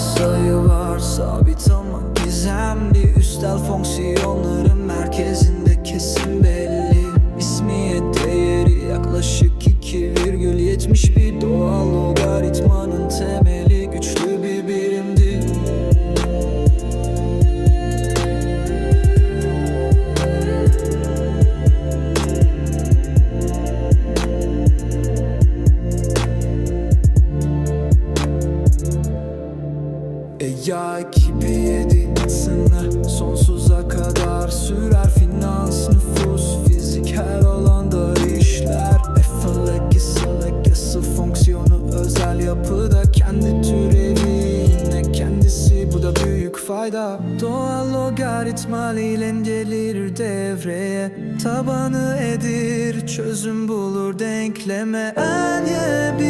sayı var sabit ama gizemli Üstel fonksiyonların E ya 2007 sene sonsuza kadar sürer finans nüfus fizik her alanda işler. F legisi fonksiyonu özel yapıda kendi türevi yine kendisi bu da büyük fayda. Doğal logaritmal ile gelir devreye. Tabanı edir çözüm bulur denkleme. En ye bilgiler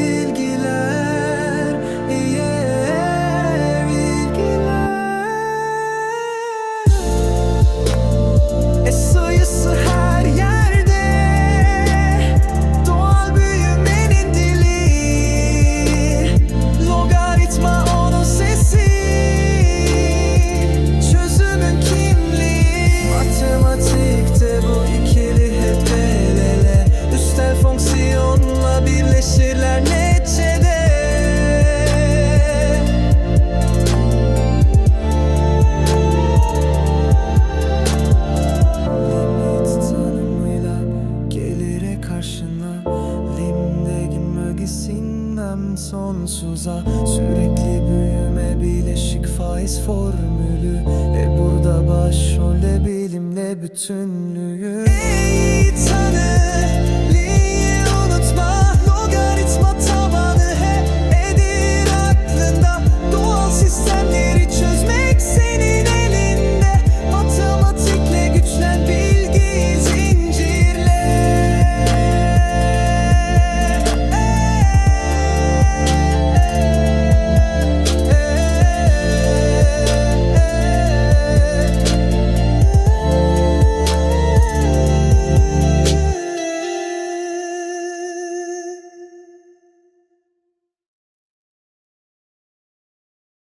sonsuza. Sürekli büyüme bileşik faiz formülü. Ve burada başrolde bilimle bütünlüğü